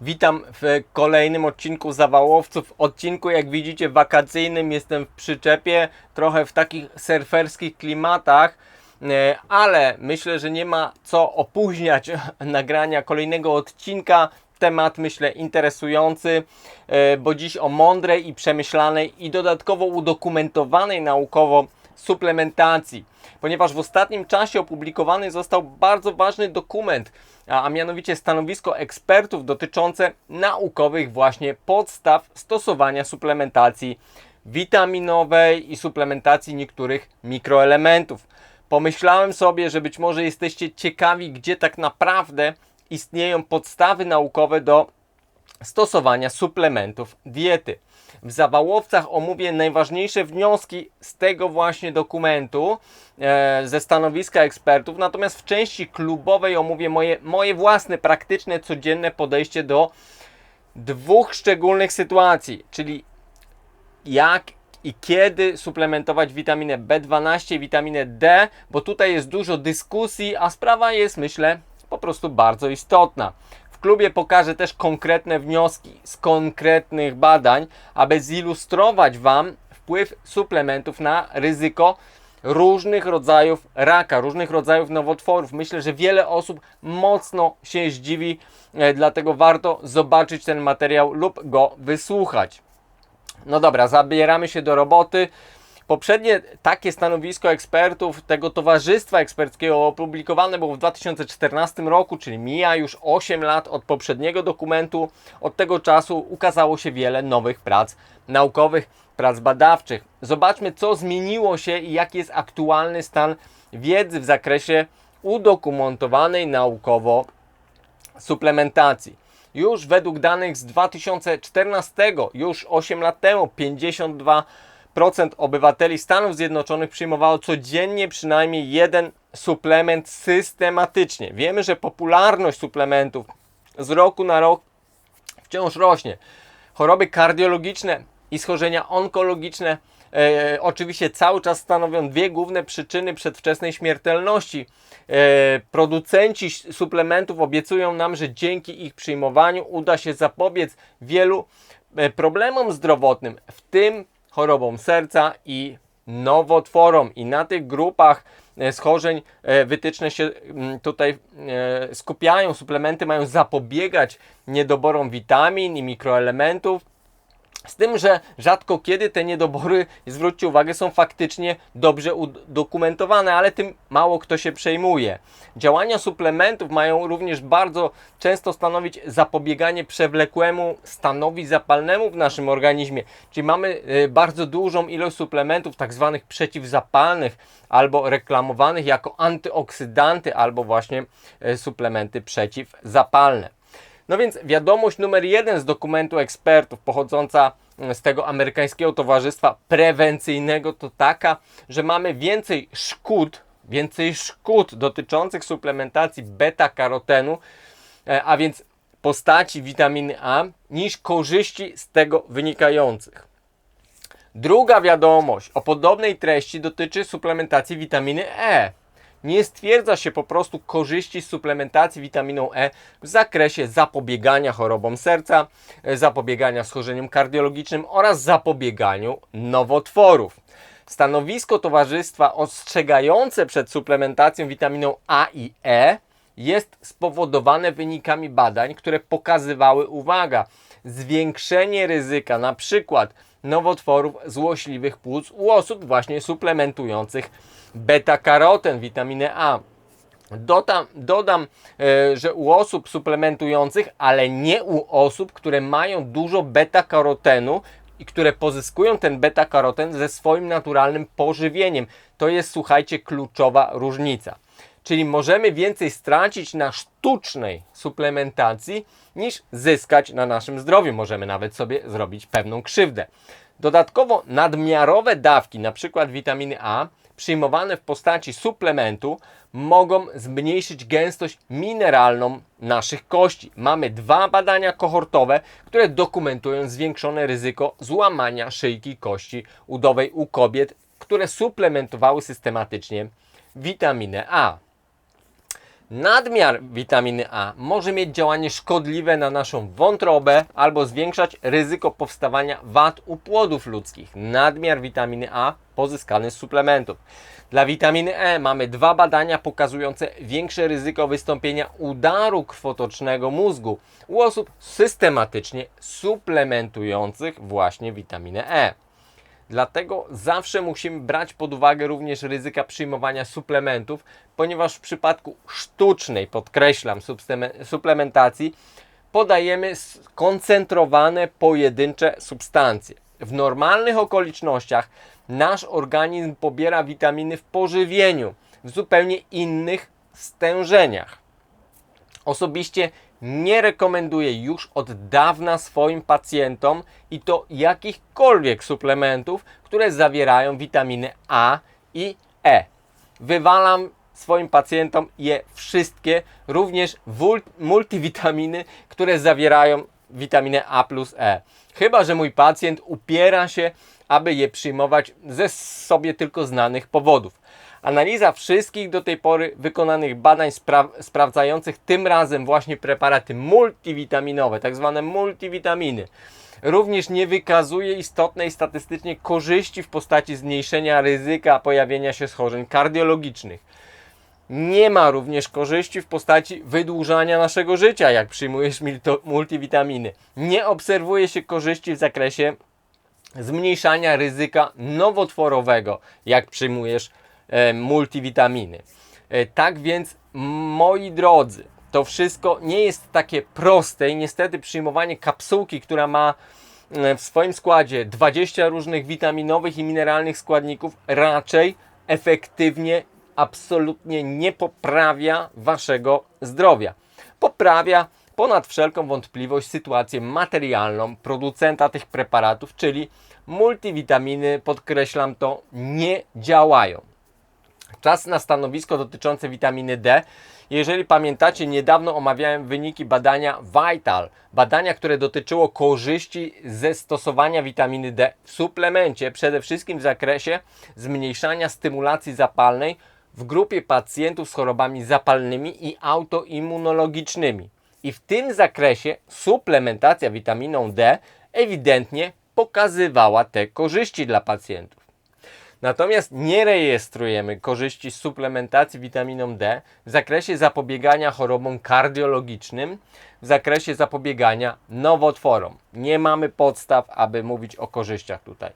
Witam w kolejnym odcinku Zawałowców. Odcinku, jak widzicie, wakacyjnym. Jestem w przyczepie, trochę w takich surferskich klimatach, e, ale myślę, że nie ma co opóźniać nagrania kolejnego odcinka. Temat, myślę, interesujący, e, bo dziś o mądrej i przemyślanej i dodatkowo udokumentowanej naukowo suplementacji, ponieważ w ostatnim czasie opublikowany został bardzo ważny dokument, a, a mianowicie stanowisko ekspertów dotyczące naukowych właśnie podstaw stosowania suplementacji witaminowej i suplementacji niektórych mikroelementów. Pomyślałem sobie, że być może jesteście ciekawi, gdzie tak naprawdę istnieją podstawy naukowe do stosowania suplementów diety. W zawałowcach omówię najważniejsze wnioski z tego właśnie dokumentu, e, ze stanowiska ekspertów, natomiast w części klubowej omówię moje, moje własne, praktyczne, codzienne podejście do dwóch szczególnych sytuacji, czyli jak i kiedy suplementować witaminę B12 i witaminę D, bo tutaj jest dużo dyskusji, a sprawa jest, myślę, po prostu bardzo istotna. Klubie pokażę też konkretne wnioski z konkretnych badań, aby zilustrować Wam wpływ suplementów na ryzyko różnych rodzajów raka, różnych rodzajów nowotworów. Myślę, że wiele osób mocno się zdziwi, e, dlatego warto zobaczyć ten materiał lub go wysłuchać. No dobra, zabieramy się do roboty. Poprzednie takie stanowisko ekspertów tego towarzystwa eksperckiego opublikowane było w 2014 roku, czyli mija już 8 lat od poprzedniego dokumentu. Od tego czasu ukazało się wiele nowych prac naukowych, prac badawczych. Zobaczmy, co zmieniło się i jaki jest aktualny stan wiedzy w zakresie udokumentowanej naukowo suplementacji. Już według danych z 2014, już 8 lat temu, 52 procent obywateli Stanów Zjednoczonych przyjmowało codziennie przynajmniej jeden suplement systematycznie. Wiemy, że popularność suplementów z roku na rok wciąż rośnie. Choroby kardiologiczne i schorzenia onkologiczne e, oczywiście cały czas stanowią dwie główne przyczyny przedwczesnej śmiertelności. E, producenci suplementów obiecują nam, że dzięki ich przyjmowaniu uda się zapobiec wielu e, problemom zdrowotnym, w tym chorobą serca i nowotworom. I na tych grupach e, schorzeń e, wytyczne się mm, tutaj e, skupiają. Suplementy mają zapobiegać niedoborom witamin i mikroelementów z tym, że rzadko kiedy te niedobory, zwróćcie uwagę, są faktycznie dobrze udokumentowane, ale tym mało kto się przejmuje. Działania suplementów mają również bardzo często stanowić zapobieganie przewlekłemu stanowi zapalnemu w naszym organizmie. Czyli mamy y, bardzo dużą ilość suplementów, tak zwanych przeciwzapalnych, albo reklamowanych jako antyoksydanty, albo właśnie y, suplementy przeciwzapalne. No więc wiadomość numer jeden z dokumentu ekspertów pochodząca mm, z tego amerykańskiego towarzystwa prewencyjnego to taka, że mamy więcej szkód, więcej szkód dotyczących suplementacji beta-karotenu, e, a więc postaci witaminy A, niż korzyści z tego wynikających. Druga wiadomość o podobnej treści dotyczy suplementacji witaminy E nie stwierdza się po prostu korzyści z suplementacji witaminą E w zakresie zapobiegania chorobom serca, e, zapobiegania schorzeniom kardiologicznym oraz zapobieganiu nowotworów. Stanowisko towarzystwa ostrzegające przed suplementacją witaminą A i E jest spowodowane wynikami badań, które pokazywały, uwaga, zwiększenie ryzyka na przykład nowotworów złośliwych płuc u osób właśnie suplementujących beta-karoten, witaminę A. Dodam, dodam e, że u osób suplementujących, ale nie u osób, które mają dużo beta-karotenu i które pozyskują ten beta-karoten ze swoim naturalnym pożywieniem. To jest, słuchajcie, kluczowa różnica. Czyli możemy więcej stracić na sztucznej suplementacji niż zyskać na naszym zdrowiu. Możemy nawet sobie zrobić pewną krzywdę. Dodatkowo nadmiarowe dawki, np. witaminy A, przyjmowane w postaci suplementu, mogą zmniejszyć gęstość mineralną naszych kości. Mamy dwa badania kohortowe, które dokumentują zwiększone ryzyko złamania szyjki kości udowej u kobiet, które suplementowały systematycznie witaminę A. Nadmiar witaminy A może mieć działanie szkodliwe na naszą wątrobę albo zwiększać ryzyko powstawania wad u płodów ludzkich. Nadmiar witaminy A pozyskany z suplementów. Dla witaminy E mamy dwa badania pokazujące większe ryzyko wystąpienia udaru krwotocznego mózgu u osób systematycznie suplementujących właśnie witaminę E. Dlatego zawsze musimy brać pod uwagę również ryzyka przyjmowania suplementów, ponieważ w przypadku sztucznej, podkreślam, suplementacji podajemy skoncentrowane, pojedyncze substancje. W normalnych okolicznościach nasz organizm pobiera witaminy w pożywieniu w zupełnie innych stężeniach. Osobiście nie rekomenduję już od dawna swoim pacjentom i to jakichkolwiek suplementów, które zawierają witaminy A i E. Wywalam swoim pacjentom je wszystkie, również multivitaminy, które zawierają witaminę A plus E. Chyba, że mój pacjent upiera się, aby je przyjmować ze sobie tylko znanych powodów. Analiza wszystkich do tej pory wykonanych badań spra sprawdzających tym razem właśnie preparaty multivitaminowe, tak zwane multivitaminy, również nie wykazuje istotnej statystycznie korzyści w postaci zmniejszenia ryzyka pojawienia się schorzeń kardiologicznych. Nie ma również korzyści w postaci wydłużania naszego życia, jak przyjmujesz multivitaminy. Nie obserwuje się korzyści w zakresie zmniejszania ryzyka nowotworowego, jak przyjmujesz multivitaminy. E, tak więc, moi drodzy, to wszystko nie jest takie proste i niestety przyjmowanie kapsułki, która ma e, w swoim składzie 20 różnych witaminowych i mineralnych składników, raczej efektywnie, absolutnie nie poprawia waszego zdrowia. Poprawia ponad wszelką wątpliwość sytuację materialną producenta tych preparatów, czyli multivitaminy, podkreślam to, nie działają. Czas na stanowisko dotyczące witaminy D. Jeżeli pamiętacie, niedawno omawiałem wyniki badania Vital, badania, które dotyczyło korzyści ze stosowania witaminy D w suplemencie, przede wszystkim w zakresie zmniejszania stymulacji zapalnej w grupie pacjentów z chorobami zapalnymi i autoimmunologicznymi. I w tym zakresie suplementacja witaminą D ewidentnie pokazywała te korzyści dla pacjentów. Natomiast nie rejestrujemy korzyści z suplementacji witaminą D w zakresie zapobiegania chorobom kardiologicznym, w zakresie zapobiegania nowotworom. Nie mamy podstaw, aby mówić o korzyściach tutaj.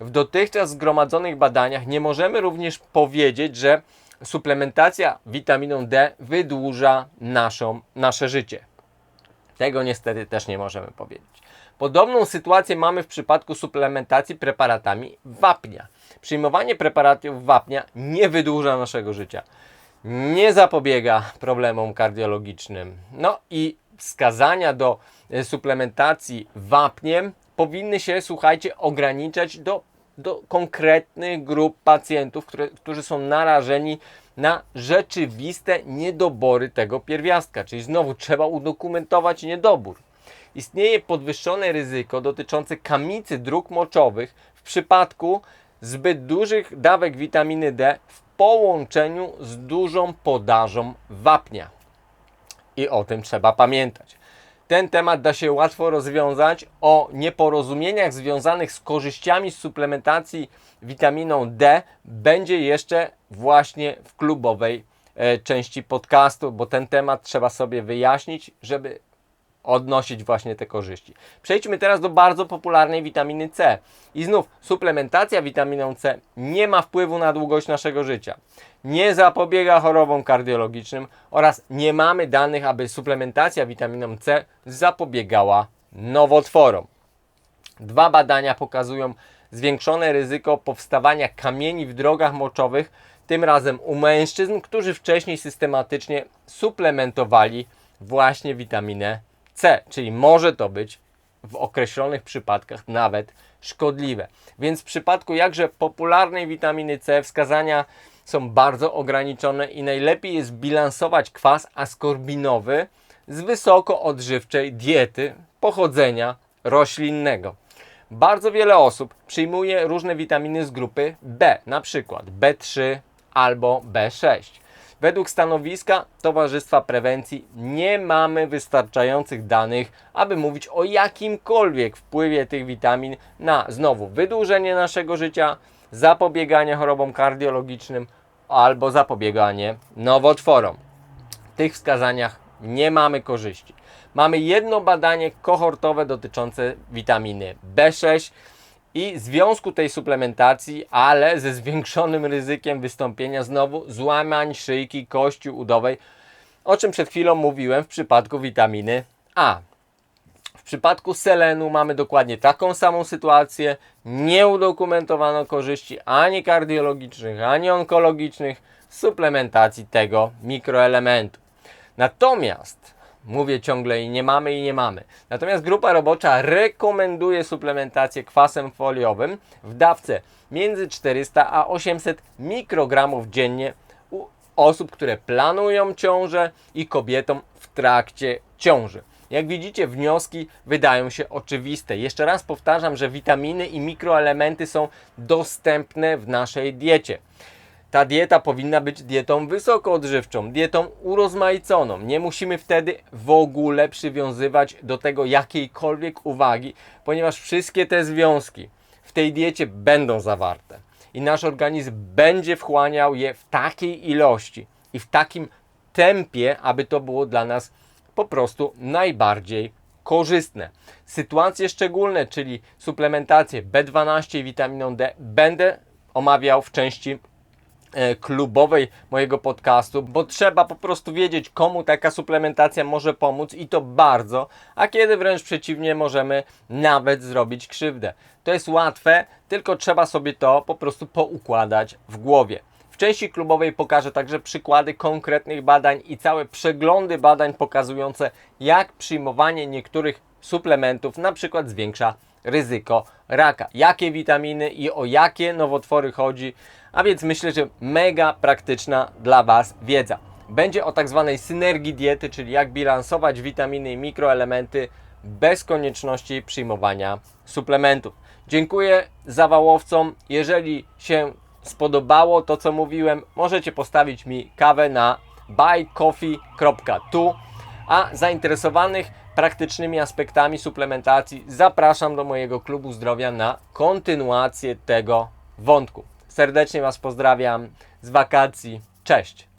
W dotychczas zgromadzonych badaniach nie możemy również powiedzieć, że suplementacja witaminą D wydłuża naszą, nasze życie. Tego niestety też nie możemy powiedzieć. Podobną sytuację mamy w przypadku suplementacji preparatami wapnia. Przyjmowanie preparatów wapnia nie wydłuża naszego życia, nie zapobiega problemom kardiologicznym. No i wskazania do e, suplementacji wapniem powinny się, słuchajcie, ograniczać do, do konkretnych grup pacjentów, które, którzy są narażeni na rzeczywiste niedobory tego pierwiastka. Czyli znowu trzeba udokumentować niedobór. Istnieje podwyższone ryzyko dotyczące kamicy dróg moczowych w przypadku zbyt dużych dawek witaminy D w połączeniu z dużą podażą wapnia. I o tym trzeba pamiętać. Ten temat da się łatwo rozwiązać o nieporozumieniach związanych z korzyściami z suplementacji witaminą D będzie jeszcze właśnie w klubowej e, części podcastu, bo ten temat trzeba sobie wyjaśnić, żeby odnosić właśnie te korzyści. Przejdźmy teraz do bardzo popularnej witaminy C. I znów, suplementacja witaminą C nie ma wpływu na długość naszego życia. Nie zapobiega chorobom kardiologicznym oraz nie mamy danych, aby suplementacja witaminą C zapobiegała nowotworom. Dwa badania pokazują zwiększone ryzyko powstawania kamieni w drogach moczowych, tym razem u mężczyzn, którzy wcześniej systematycznie suplementowali właśnie witaminę C, czyli może to być w określonych przypadkach nawet szkodliwe. Więc w przypadku jakże popularnej witaminy C wskazania są bardzo ograniczone i najlepiej jest bilansować kwas askorbinowy z wysoko odżywczej diety pochodzenia roślinnego. Bardzo wiele osób przyjmuje różne witaminy z grupy B, na przykład B3 albo B6. Według stanowiska Towarzystwa Prewencji nie mamy wystarczających danych, aby mówić o jakimkolwiek wpływie tych witamin na znowu wydłużenie naszego życia, zapobieganie chorobom kardiologicznym albo zapobieganie nowotworom. W tych wskazaniach nie mamy korzyści. Mamy jedno badanie kohortowe dotyczące witaminy B6 i związku tej suplementacji, ale ze zwiększonym ryzykiem wystąpienia znowu złamań szyjki kości udowej, o czym przed chwilą mówiłem w przypadku witaminy A. W przypadku selenu mamy dokładnie taką samą sytuację. Nie udokumentowano korzyści ani kardiologicznych, ani onkologicznych z suplementacji tego mikroelementu. Natomiast, mówię ciągle i nie mamy i nie mamy. Natomiast grupa robocza rekomenduje suplementację kwasem foliowym w dawce między 400 a 800 mikrogramów dziennie u osób, które planują ciążę i kobietom w trakcie ciąży. Jak widzicie, wnioski wydają się oczywiste. Jeszcze raz powtarzam, że witaminy i mikroelementy są dostępne w naszej diecie. Ta dieta powinna być dietą wysokoodżywczą, dietą urozmaiconą. Nie musimy wtedy w ogóle przywiązywać do tego jakiejkolwiek uwagi, ponieważ wszystkie te związki w tej diecie będą zawarte i nasz organizm będzie wchłaniał je w takiej ilości i w takim tempie, aby to było dla nas po prostu najbardziej korzystne. Sytuacje szczególne, czyli suplementację B12 i witaminą D, będę omawiał w części klubowej mojego podcastu, bo trzeba po prostu wiedzieć, komu taka suplementacja może pomóc i to bardzo, a kiedy wręcz przeciwnie, możemy nawet zrobić krzywdę. To jest łatwe, tylko trzeba sobie to po prostu poukładać w głowie. W części klubowej pokażę także przykłady konkretnych badań i całe przeglądy badań pokazujące, jak przyjmowanie niektórych suplementów na przykład zwiększa ryzyko raka. Jakie witaminy i o jakie nowotwory chodzi, a więc myślę, że mega praktyczna dla Was wiedza. Będzie o tak zwanej synergii diety, czyli jak bilansować witaminy i mikroelementy bez konieczności przyjmowania suplementów. Dziękuję zawałowcom. Jeżeli się spodobało to, co mówiłem, możecie postawić mi kawę na buycoffee.tu, a zainteresowanych praktycznymi aspektami suplementacji zapraszam do mojego klubu zdrowia na kontynuację tego wątku. Serdecznie Was pozdrawiam z wakacji. Cześć!